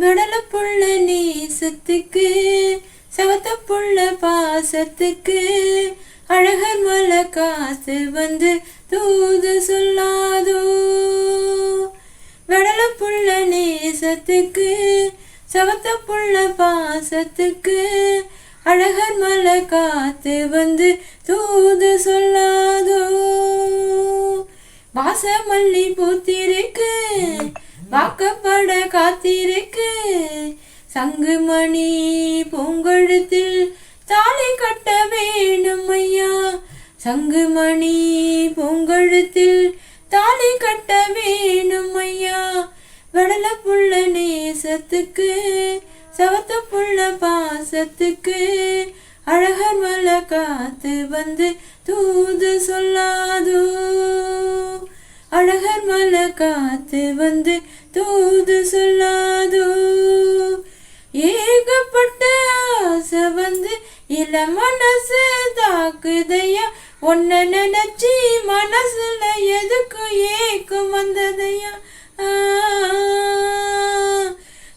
வெடல புள்ள நேசத்துக்கு சவத்த புள்ள பாசத்துக்கு அழகர் மல காசு வந்து தூது சொல்லாதோ. வெடல புள்ள நேசத்துக்கு சவத்த புள்ள பாசத்துக்கு அழகர் மல காத்து வந்து தூது சொல்லாதோ. வாசமல்லி பூத்திருக்கு வாக்கப்பட காத்திருக்கு. சங்குமணி பூங்கொழுத்தில் தாலி கட்ட வேணும் ஐயா. சங்குமணி பூங்கொழுத்தில் தாலி கட்ட வேணும் ஐயா. வடல புள்ள நேசத்துக்கு சவத்த புள்ள பாசத்துக்கு அழகர் மலை காத்து வந்து தூது சொல்லாதோ. காத்து வந்து தூது சொல்லாதோ? ஏகப்பட்ட ஆசை வந்து இள மனசு தாக்குதையா? ஒன்ன நினைச்சி மனசுல எதுக்கு ஏக்கம் வந்ததையா?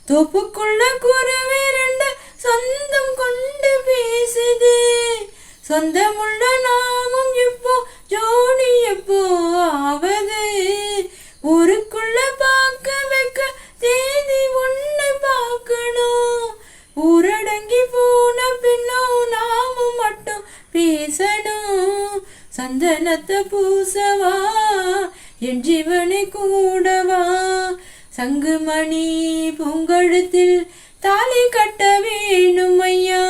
தொப்புக்குள்ள தோப்புக்குள்ள குருவி ரெண்டு சொந்தம் கொண்டு பேசுது. சொந்தமுள்ள நாமும் இப்போ ஜோடி எப்போ ஆவது அடங்கி போன பின்னும் நாம மட்டும் பேசணும் சந்தனத்தை பூசவா என் ஜீவனை கூடவா. சங்குமணி பூங்கழுத்தில் தாலி கட்ட வேணும் ஐயா.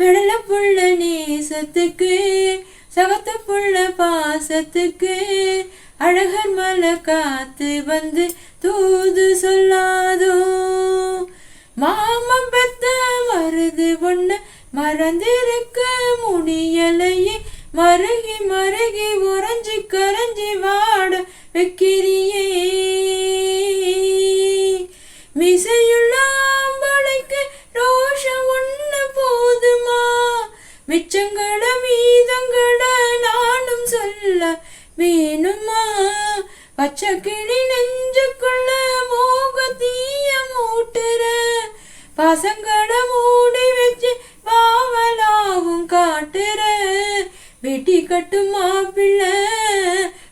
வெடல புள்ள நேசத்துக்கு சகத்த புள்ள பாசத்துக்கு அழகர் மலை காத்து வந்து தூது சொல்லாதோ. மாமம் பெத்த மருது பொண்ணு மறந்திருக்க முடியலையே மருகி மருகி உறைஞ்சி கரைஞ்சி வாட வைக்கிறியே. மிசையுள்ள ஆம்பளைக்கு ரோஷம் ஒண்ணு போதுமா? மிச்சங்கள மீதங்கள நானும் சொல்ல வேணுமா? பச்சை கிளி நெஞ்சுக்குள்ள மோக தீய மூட்டுற பசங்கள வெட்டி கட்டும் மாப்பிள்ள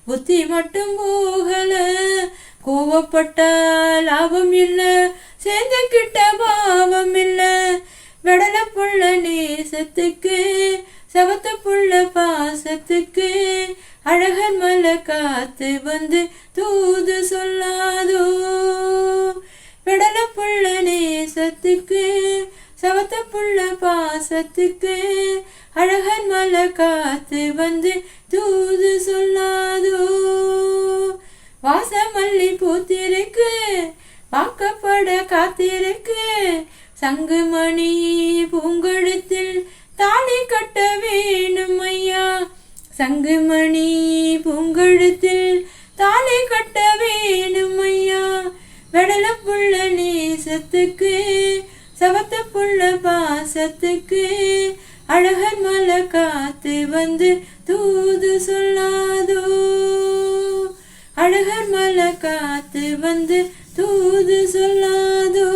புத்தி மட்டும் போகல. கோவப்பட்டா லாபம் இல்ல சேர்ந்துக்கிட்ட பாவம் இல்ல. வெடல புள்ள நேசத்துக்கு சவத்த புள்ள பாசத்துக்கு அழகர் மலை காத்து வந்து தூது சொல்லாதோ. வெடல புள்ள நேசத்துக்கு சவத்த புள்ள பாசத்துக்கு அழகன் மல காத்து வந்து தூது சொல்லாதோ? வாசமல்லி பூத்திருக்கு வாக்கப்பட காத்திருக்கு. சங்குமணி பூங்கழுத்தில் தாலி கட்ட வேணும் ஐயா. சங்குமணி பூங்கழுத்தில் தாலி கட்ட வேணும் ஐயா. வெடல புள்ள நேசத்துக்கு சவத்த புள்ள பாசத்துக்கு அழகர் மலை காத்து வந்து தூது சொல்லாதோ? அழகர் மலை காத்து வந்து தூது சொல்லாதோ?